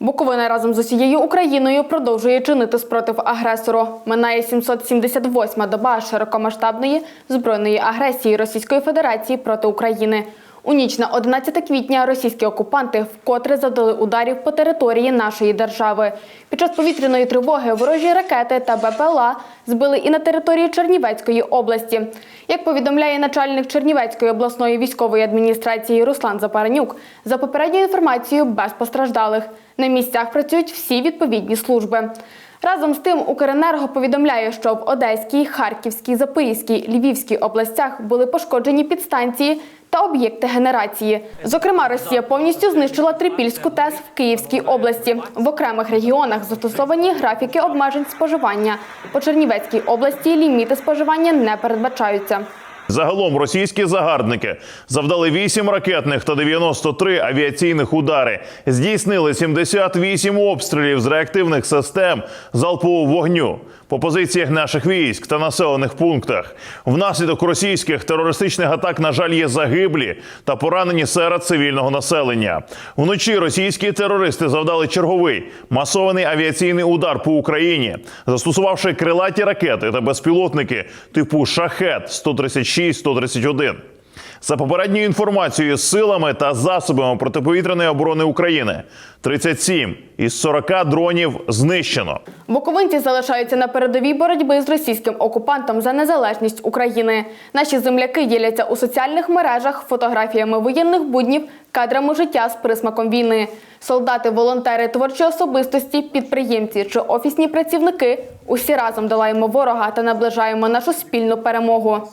Буковина разом з усією Україною продовжує чинити спротив агресору. Минає 778-ма доба широкомасштабної збройної агресії Російської Федерації проти України. У ніч на 11 квітня російські окупанти вкотре завдали ударів по території нашої держави. Під час повітряної тривоги ворожі ракети та БПЛА збили і на території Чернівецької області. Як повідомляє начальник Чернівецької обласної військової адміністрації Руслан Запаранюк, за попередньою інформацією без постраждалих. На місцях працюють всі відповідні служби. Разом з тим, Укренерго повідомляє, що в Одеській, Харківській, Запорізькій, Львівській областях були пошкоджені підстанції та об'єкти генерації. Зокрема, Росія повністю знищила Трипільську ТЕС в Київській області. В окремих регіонах застосовані графіки обмежень споживання. По Чернівецькій області ліміти споживання не передбачаються. Загалом російські загарбники завдали 8 ракетних та 93 авіаційних удари, здійснили 78 обстрілів з реактивних систем залпового вогню по позиціях наших військ та населених пунктах. Внаслідок російських терористичних атак, на жаль, є загиблі та поранені серед цивільного населення. Вночі російські терористи завдали черговий масований авіаційний удар по Україні, застосувавши крилаті ракети та безпілотники типу Шахет 136-131. За попередньою інформацією, силами та засобами протиповітряної оборони України 37 із 40 дронів знищено. Буковинці залишаються на передовій боротьби з російським окупантом за незалежність України. Наші земляки діляться у соціальних мережах фотографіями воєнних буднів, кадрами життя з присмаком війни. Солдати, волонтери, творчі особистості, підприємці чи офісні працівники усі разом долаємо ворога та наближаємо нашу спільну перемогу.